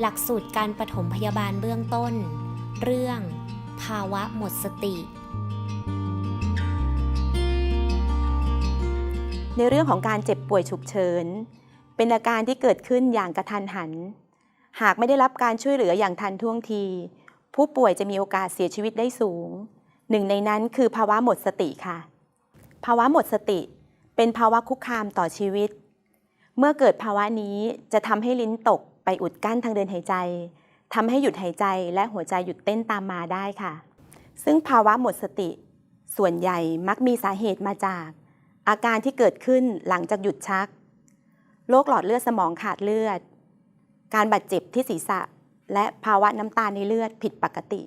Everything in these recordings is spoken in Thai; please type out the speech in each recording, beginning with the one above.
หลักสูตรการปฐมพยาบาลเบื้องต้น เรื่อง ภาวะหมดสติ ในเรื่องของการเจ็บป่วยฉุกเฉิน เป็นอาการที่เกิดขึ้นอย่างกระทันหัน หากไม่ได้รับการช่วยเหลืออย่างทันท่วงที ผู้ป่วยจะมีโอกาสเสียชีวิตได้สูง หนึ่งในนั้นคือภาวะหมดสติค่ะ ภาวะหมดสติ เป็นภาวะคุกคามต่อชีวิต เมื่อเกิดภาวะนี้จะทำให้ลิ้นตก ไปอุดกั้นทางเดินหายใจทำให้หยุดหายใจและหัวใจหยุดเต้นตามมาได้ค่ะ ซึ่งภาวะหมดสติ ส่วนใหญ่มักมีสาเหตุมาจาก อาการที่เกิดขึ้นหลังจากหยุดชัก โรคหลอดเลือดสมองขาดเลือด การบาดเจ็บที่ศีรษะ และภาวะน้ำตาลในเลือดผิดปกติ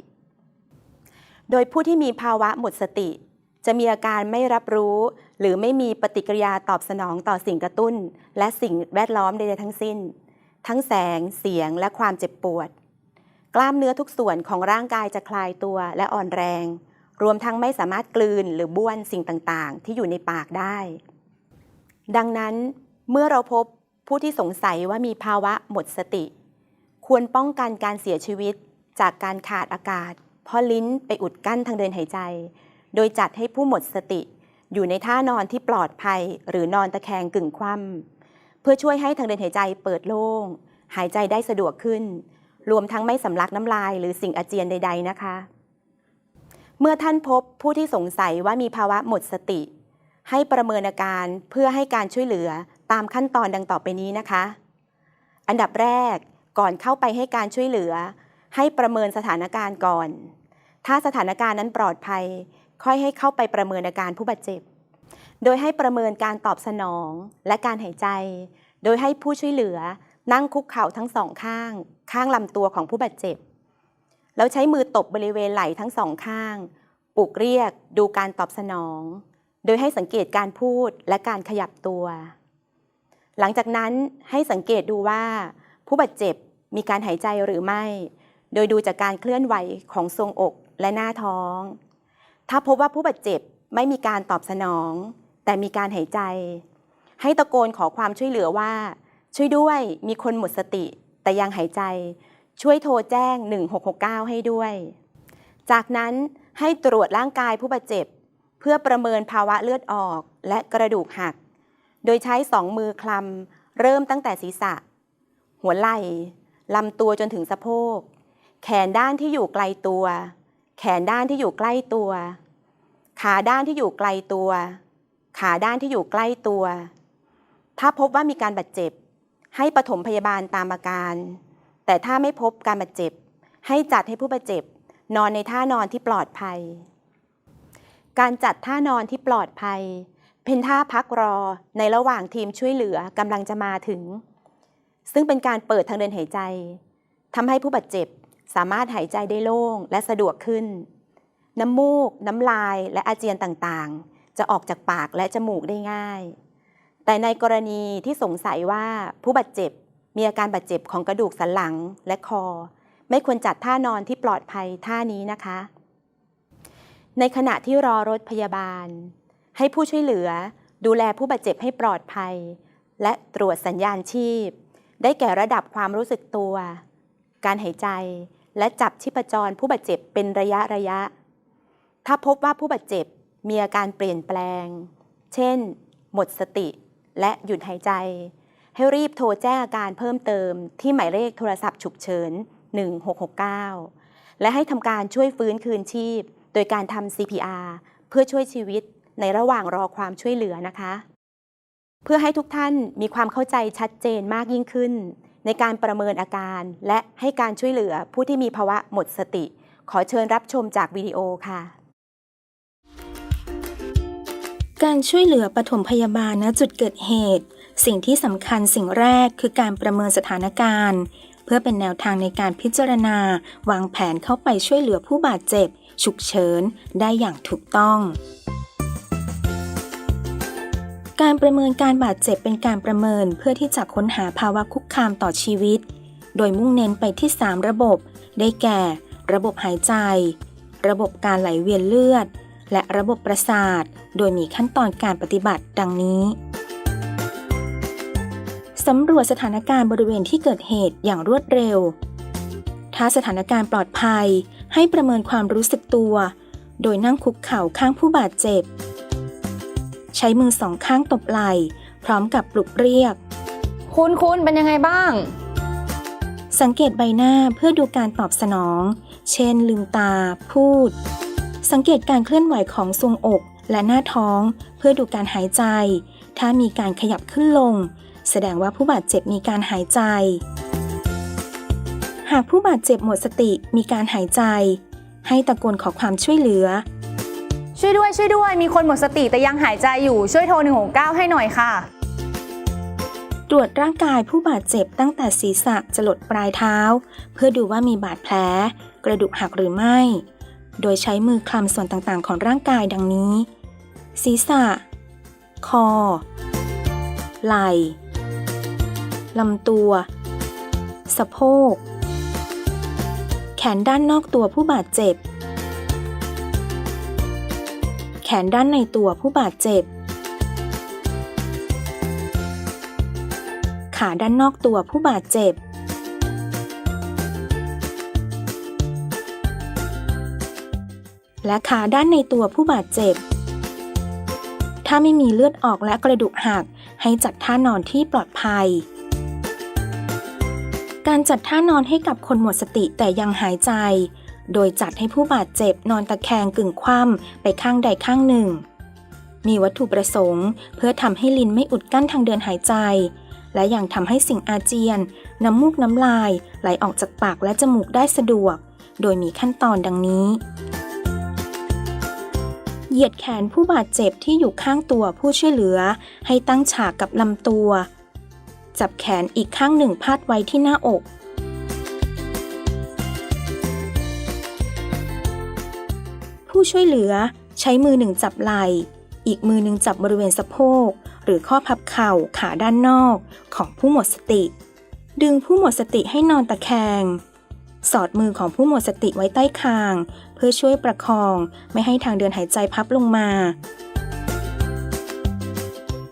โดยผู้ที่มีภาวะหมดสติ จะมีอาการไม่รับรู้ หรือไม่มีปฏิกิริยาตอบสนองต่อสิ่งกระตุ้น และสิ่งแวดล้อมใดๆทั้งสิ้น ทั้งแสง เสียงและความเจ็บปวด กล้ามเนื้อทุกส่วนของร่างกายจะคลายตัวและอ่อนแรง รวมทั้งไม่สามารถกลืนหรือบ้วนสิ่งต่างๆ ที่อยู่ในปากได้ ดังนั้นเมื่อเราพบผู้ที่สงสัยว่ามีภาวะหมดสติ ควรป้องกันการเสียชีวิตจากการขาดอากาศ เพราะลิ้นไปอุดกั้นทางเดินหายใจ โดยจัดให้ผู้หมดสติ อยู่ในท่านอนที่ปลอดภัย หรือนอนตะแคงกึ่งคว่ำ พื่อช่วยให้ทางเดินหายใจเปิดโล่ง หายใจได้สะดวกขึ้น รวมทั้งไม่สำลักน้ำลายหรือสิ่งอาเจียนใด ๆนะคะ เมื่อท่านพบผู้ที่สงสัยว่ามีภาวะหมดสติ ให้ประเมินอาการเพื่อให้การช่วยเหลือตามขั้นตอนดังต่อไปนี้นะคะ อันดับแรกก่อนเข้าไปให้การช่วยเหลือ ให้ประเมินสถานการณ์ก่อน ถ้าสถานการณ์นั้นปลอดภัย ค่อยให้เข้าไปประเมินอาการผู้บาดเจ็บ โดยให้ประเมินการตอบสนองและการหายใจ โดยให้ผู้ช่วยเหลือนั่งคุกเข่าทั้งสองข้าง ข้างลำตัวของผู้บาดเจ็บ แล้วใช้มือตบบริเวณไหล่ทั้งสองข้าง ปลุกเรียกดูการตอบสนอง โดยให้สังเกตการพูดและการขยับตัว หลังจากนั้นให้สังเกตดูว่า ผู้บาดเจ็บมีการหายใจหรือไม่ โดยดูจากการเคลื่อนไหวของทรวงอกและหน้าท้อง ถ้าพบว่าผู้บาดเจ็บไม่มีการตอบสนอง แต่มีการหายใจ ให้ตะโกนขอความช่วยเหลือว่า ช่วยด้วยมีคนหมดสติ แต่ยังหายใจ ช่วยโทรแจ้ง 1669 ให้ด้วย จากนั้นให้ตรวจร่างกายผู้บาดเจ็บ เพื่อประเมินภาวะเลือดออกและกระดูกหัก โดยใช้สองมือคลำเริ่มตั้งแต่ศีรษะ หัวไหล่ลำตัวจนถึงสะโพก แขนด้านที่อยู่ไกลตัว แขนด้านที่อยู่ใกล้ตัว ขาด้านที่อยู่ไกลตัว ขาด้านที่อยู่ใกล้ตัว ถ้าพบว่ามีการบาดเจ็บ ให้ปฐมพยาบาลตามอาการ แต่ถ้าไม่พบการบาดเจ็บ ให้จัดให้ผู้บาดเจ็บ นอนในท่านอนที่ปลอดภัย การจัดท่านอนที่ปลอดภัย เป็นท่าพักรอในระหว่างทีมช่วยเหลือกำลังจะมาถึง ซึ่งเป็นการเปิดทางเดินหายใจทำให้ผู้บาดเจ็บสามารถหายใจได้โล่งและสะดวกขึ้น น้ำมูก น้ำลาย และอาเจียนต่างๆ จะออกจากปากและจมูกได้ง่าย แต่ในกรณีที่สงสัยว่าผู้บาดเจ็บมีอาการบาดเจ็บของกระดูกสันหลังและคอ ไม่ควรจัดท่านอนที่ปลอดภัยท่านี้นะคะ ในขณะที่รอรถพยาบาล ให้ผู้ช่วยเหลือดูแลผู้บาดเจ็บให้ปลอดภัย และตรวจสัญญาณชีพ ได้แก่ระดับความรู้สึกตัว การหายใจ และจับชีพจรผู้บาดเจ็บเป็นระยะระยะ ถ้าพบว่าผู้บาดเจ็บ มีอาการเปลี่ยนแปลง เช่น หมดสติและหยุดหายใจ ให้รีบโทรแจ้งอาการเพิ่มเติมที่หมายเลขโทรศัพท์ฉุกเฉิน 1669 และให้ทำการช่วยฟื้นคืนชีพ โดยการทำ CPR เพื่อช่วยชีวิตในระหว่างรอความช่วยเหลือนะคะ เพื่อให้ทุกท่านมีความเข้าใจชัดเจนมากยิ่งขึ้น ในการประเมินอาการและให้การช่วยเหลือผู้ที่มีภาวะหมดสติ ขอเชิญรับชมจากวิดีโอค่ะ การช่วยเหลือปฐมพยาบาลณจุดเกิดเหตุ สิ่งที่สำคัญสิ่งแรกคือการประเมินสถานการณ์ เพื่อเป็นแนวทางในการพิจารณา วางแผนเข้าไปช่วยเหลือผู้บาดเจ็บ ฉุกเฉิน ได้อย่างถูกต้อง การประเมินการบาดเจ็บเป็นการประเมินเพื่อที่จะค้นหาภาวะคุกคามต่อชีวิต โดยมุ่งเน้นไปที่ 3 ระบบ ได้แก่ ระบบหายใจ ระบบการไหลเวียนเลือด และระบบประสาท โดยมีขั้นตอนการปฏิบัติดังนี้สำรวจสถานการณ์บริเวณที่เกิดเหตุอย่างรวดเร็ว ถ้าสถานการณ์ปลอดภัยให้ประเมินความรู้สึกตัว โดยนั่งคุกเข่าข้างผู้บาดเจ็บ ใช้มือสองข้างตบไหล่พร้อมกับปลุกเรียก คุณคุณเป็นยังไงบ้าง สังเกตใบหน้าเพื่อดูการตอบสนอง เช่นลืมตาพูด สังเกตการเคลื่อนไหวของทรวงอกและหน้าท้อง เพื่อดูการหายใจ ถ้ามีการขยับขึ้นลง แสดงว่าผู้บาดเจ็บมีการหายใจ หากผู้บาดเจ็บหมดสติมีการหายใจ ให้ตะโกนขอความช่วยเหลือ ช่วยด้วยช่วยด้วย มีคนหมดสติแต่ยังหายใจอยู่ช่วยโทร 169 ให้หน่อยค่ะ ตรวจร่างกายผู้บาดเจ็บตั้งแต่ศีรษะจรดปลายเท้า เพื่อดูว่ามีบาดแผล กระดูกหักหรือไม่ โดยใช้มือคลำส่วนต่างๆ ของร่างกายดังนี้ ศีรษะ คอ ไหล่ลำตัว สะโพก แขนด้านนอกตัวผู้บาดเจ็บ แขนด้านในตัวผู้บาดเจ็บ ขาด้านนอกตัวผู้บาดเจ็บ และขาด้านในตัวผู้บาดเจ็บ ถ้าไม่มีเลือดออกและกระดูกหัก ให้จัดท่านอนที่ปลอดภัย การจัดท่านอนให้กับคนหมดสติแต่ยังหายใจ โดยจัดให้ผู้บาดเจ็บนอนตะแคงกึ่งคว่ำไปข้างใดข้างหนึ่ง มีวัตถุประสงค์ เพื่อทำให้ลิ้นไม่อุดกั้นทางเดินหายใจ และยังทำให้สิ่งอาเจียน น้ำมูกน้ำลาย ไหลออกจากปากและจมูกได้สะดวก โดยมีขั้นตอนดังนี้ เหยียดแขนผู้บาดเจ็บที่อยู่ข้างตัวผู้ช่วยเหลือ ให้ตั้งฉากกับลำตัว จับแขนอีกข้างหนึ่งพาดไว้ที่หน้าอก ผู้ช่วยเหลือใช้มือหนึ่งจับไหล่ อีกมือหนึ่งจับบริเวณสะโพก หรือข้อพับเข่าขาด้านนอกของผู้หมดสติ ดึงผู้หมดสติให้นอนตะแคง สอดมือของผู้หมดสติไว้ใต้คาง เพื่อช่วยประคองไม่ให้ทางเดินหายใจพับลงมา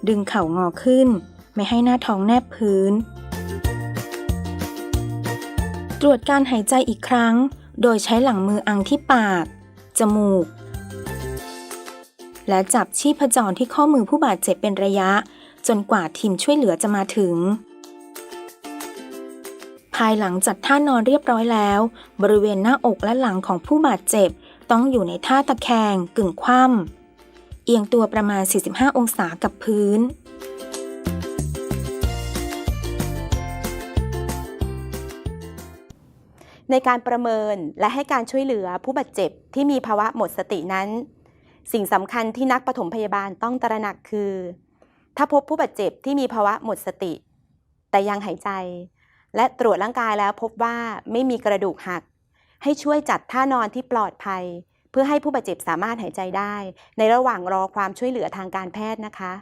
ดึงเข่างอขึ้น ไม่ให้หน้าท้องแนบพื้น ตรวจการหายใจอีกครั้ง โดยใช้หลังมืออังที่ปาก จมูก และจับชีพจรที่ข้อมือผู้บาดเจ็บเป็นระยะ จนกว่าทีมช่วยเหลือจะมาถึง ภายหลังจัดท่านอนเรียบร้อยแล้ว บริเวณหน้าอกและหลังของผู้บาดเจ็บ ต้องอยู่ในท่าตะแคงกึ่งคว่ำเอียงตัวประมาณ 45 องศากับพื้น ในการประเมินและให้การช่วยเหลือผู้บาดเจ็บที่มีภาวะหมดสตินั้น สิ่งสำคัญที่นักปฐมพยาบาลต้องตระหนักคือ ถ้าพบผู้บาดเจ็บที่มีภาวะหมดสติ แต่ยังหายใจ และตรวจร่างกายแล้วพบว่าไม่มีกระดูกหัก ให้ช่วยจัดท่านอนที่ปลอดภัย เพื่อให้ผู้บาดเจ็บสามารถหายใจได้ ในระหว่างรอความช่วยเหลือทางการแพทย์นะคะ